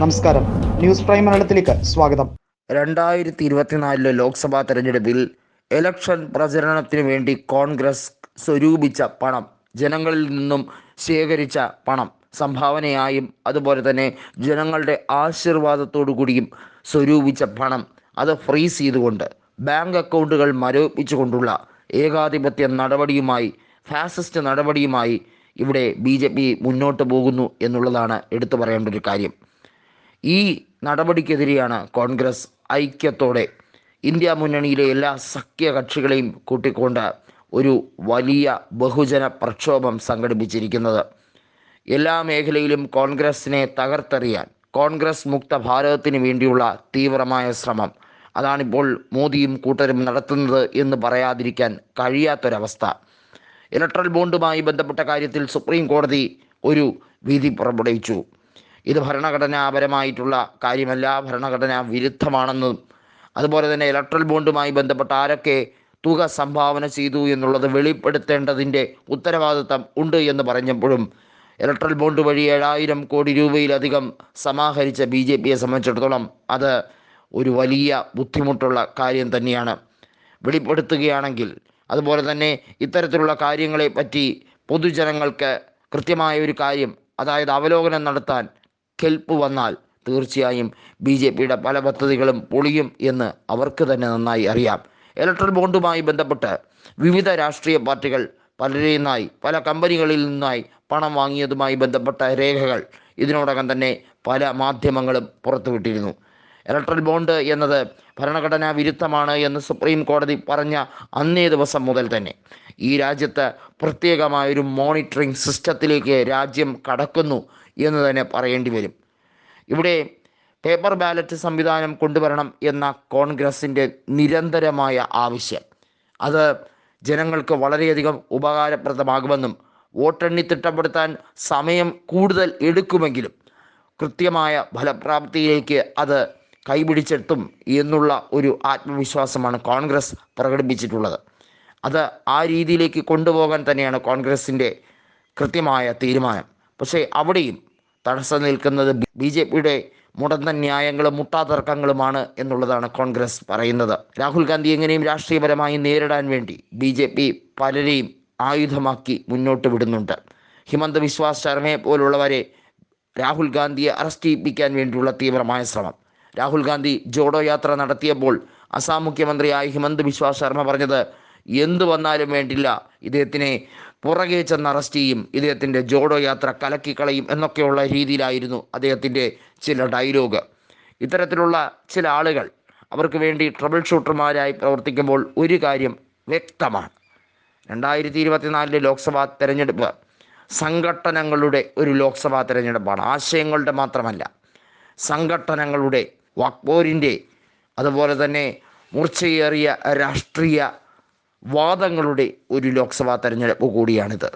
നമസ്കാരം. News prime മലയാളത്തിലേക്ക് സ്വാഗതം. രണ്ടായിരത്തി ഇരുപത്തിനാലിലെ ലോക്സഭാ തെരഞ്ഞെടുപ്പിൽ ഇലക്ഷൻ പ്രചരണത്തിന് വേണ്ടി കോൺഗ്രസ് സ്വരൂപിച്ച പണം ജനങ്ങളിൽ നിന്നും ശേഖരിച്ച പണം സംഭാവനയായും അതുപോലെ തന്നെ ജനങ്ങളുടെ ആശീർവാദത്തോടു കൂടിയും സ്വരൂപിച്ച പണം അത് ഫ്രീസ് ചെയ്തുകൊണ്ട് ബാങ്ക് അക്കൗണ്ടുകൾ മരവിപ്പിച്ചുകൊണ്ടുള്ള ഏകാധിപത്യ നടപടിയുമായി ഫാസിസ്റ്റ് നടപടിയുമായി ഇവിടെ ബി മുന്നോട്ട് പോകുന്നു എന്നുള്ളതാണ് എടുത്തു പറയേണ്ട ഒരു കാര്യം. ഈ നടപടിക്കെതിരെയാണ് കോൺഗ്രസ് ഐക്യത്തോടെ ഇന്ത്യ മുന്നണിയിലെ എല്ലാ സഖ്യകക്ഷികളെയും കൂട്ടിക്കൊണ്ട് ഒരു വലിയ ബഹുജന പ്രക്ഷോഭം സംഘടിപ്പിച്ചിരിക്കുന്നത്. എല്ലാ മേഖലയിലും കോൺഗ്രസിനെ തകർത്തെറിയാൻ കോൺഗ്രസ് മുക്ത ഭാരതത്തിന് വേണ്ടിയുള്ള തീവ്രമായ ശ്രമം. അതാണിപ്പോൾ മോദിയും കൂട്ടരും നടത്തുന്നത് എന്ന് പറയാതിരിക്കാൻ കഴിയാത്തൊരവസ്ഥ. ഇലക്ട്രൽ ബോണ്ടുമായി ബന്ധപ്പെട്ട കാര്യത്തിൽ സുപ്രീം കോടതി ഒരു വിധി പുറപ്പെടുവിച്ചു. ഇത് ഭരണഘടനാപരമായിട്ടുള്ള കാര്യമല്ല ഭരണഘടനാ വിരുദ്ധമാണെന്നും അതുപോലെ തന്നെ ഇലക്ട്രൽ ബോണ്ടുമായി ബന്ധപ്പെട്ട ആരൊക്കെ തുക സംഭാവന ചെയ്തു എന്നുള്ളത് വെളിപ്പെടുത്തേണ്ടതിന്റെ ഉത്തരവാദിത്തം ഉണ്ട് എന്ന് പറഞ്ഞപ്പോഴും ഇലക്ട്രൽ ബോണ്ട് വഴി ഏഴായിരം കോടി രൂപയിലധികം സമാഹരിച്ച ബി ജെ പിയെ സംബന്ധിച്ചിടത്തോളം അത് ഒരു വലിയ ബുദ്ധിമുട്ടുള്ള കാര്യം തന്നെയാണ്. വെളിപ്പെടുത്തുകയാണെങ്കിൽ അതുപോലെ തന്നെ ഇത്തരത്തിലുള്ള കാര്യങ്ങളെ പറ്റി പൊതുജനങ്ങൾക്ക് കൃത്യമായ ഒരു കാര്യം അതായത് അവലോകനം നടത്താൻ കെൽപ്പ് വന്നാൽ തീർച്ചയായും ബി ജെ പിയുടെ പല പദ്ധതികളും പൊളിയും എന്ന് അവർക്ക് തന്നെ നന്നായി അറിയാം. ഇലക്ട്രൽ ബോണ്ടുമായി ബന്ധപ്പെട്ട് വിവിധ രാഷ്ട്രീയ പാർട്ടികൾ പലരിൽ നിന്നായി പല കമ്പനികളിൽ നിന്നായി പണം വാങ്ങിയതുമായി ബന്ധപ്പെട്ട രേഖകൾ ഇതിനോടകം തന്നെ പല മാധ്യമങ്ങളും പുറത്തുവിട്ടിരുന്നു. ഇലക്ട്രൽ ബോണ്ട് എന്നത് ഭരണഘടനാ വിരുദ്ധമാണ് എന്ന് സുപ്രീം കോടതി പറഞ്ഞ അന്നേ ദിവസം മുതൽ തന്നെ. ഈ രാജ്യത്ത് പ്രത്യേകമായൊരു മോണിറ്ററിംഗ് സിസ്റ്റത്തിലേക്ക് രാജ്യം കടക്കുന്നു. എന്ന് തന്നെ പറയേണ്ടി വരും. ഇവിടെ പേപ്പർ ബാലറ്റ് സംവിധാനം കൊണ്ടുവരണം എന്ന കോൺഗ്രസിന്റെ നിരന്തരമായ ആവശ്യം. അത് ജനങ്ങൾക്ക് വളരെയധികം ഉപകാരപ്രദമാകുമെന്നും വോട്ടെണ്ണി തിട്ടപ്പെടുത്താൻ സമയം കൂടുതൽ എടുക്കുമെങ്കിലും കൃത്യമായ ഫലപ്രാപ്തിയിലേക്ക് അത് കൈപിടിച്ചെത്തും എന്നുള്ള ഒരു ആത്മവിശ്വാസമാണ് കോൺഗ്രസ് പ്രകടിപ്പിച്ചിട്ടുള്ളത്. അത് ആ രീതിയിലേക്ക് കൊണ്ടുപോകാൻ തന്നെയാണ് കോൺഗ്രസിന്റെ കൃത്യമായ തീരുമാനം. പക്ഷേ അവിടെയും തടസ്സം നിൽക്കുന്നത് ബി ജെ പിയുടെ മുടന്ത ന്യായങ്ങളും മുട്ടാതർക്കങ്ങളുമാണ് എന്നുള്ളതാണ് കോൺഗ്രസ് പറയുന്നത്. രാഹുൽ ഗാന്ധി എങ്ങനെയും രാഷ്ട്രീയപരമായി നേരിടാൻ വേണ്ടി ബി ജെ പി പലരെയും ആയുധമാക്കി മുന്നോട്ട് വിടുന്നുണ്ട്. ഹിമന്ത വിശ്വാസ് ശർമ്മയെ പോലുള്ളവരെ രാഹുൽ ഗാന്ധിയെ അറസ്റ്റ് ചെയ്യിപ്പിക്കാൻ വേണ്ടിയുള്ള തീവ്രമായ ശ്രമം. രാഹുൽ ഗാന്ധി ജോഡോ യാത്ര നടത്തിയപ്പോൾ അസാം മുഖ്യമന്ത്രിയായ ഹിമന്ത് ബിശ്വാസ് ശർമ്മ പറഞ്ഞത് എന്തു വന്നാലും വേണ്ടില്ല ഇദ്ദേഹത്തിനെ പുറകെ ചെന്ന് അറസ്റ്റ് ചെയ്യും. ഇദ്ദേഹത്തിന്റെ ജോഡോ യാത്ര കലക്കിക്കളയും എന്നൊക്കെയുള്ള രീതിയിലായിരുന്നു അദ്ദേഹത്തിന്റെ ചില ഡയലോഗ് ഇത്തരത്തിലുള്ള ചില ആളുകൾ അവർക്ക് വേണ്ടി ട്രബിൾ ഷൂട്ടർമാരായി പ്രവർത്തിക്കുമ്പോൾ ഒരു കാര്യം വ്യക്തമാണ്. രണ്ടായിരത്തി ഇരുപത്തിനാലിലെ ലോക്സഭാ തെരഞ്ഞെടുപ്പ് സംഘടനകളുടെ ഒരു ലോക്സഭാ തെരഞ്ഞെടുപ്പാണ്. ആശയങ്ങളുടെ മാത്രമല്ല സംഘടനകളുടെ വാക്പോരിന്റെ അതുപോലെ തന്നെ മൂർച്ചയേറിയ രാഷ്ട്രീയ വാദങ്ങളുടെ ഒരു ലോക്സഭാ തെരഞ്ഞെടുപ്പ് കൂടിയാണിത്.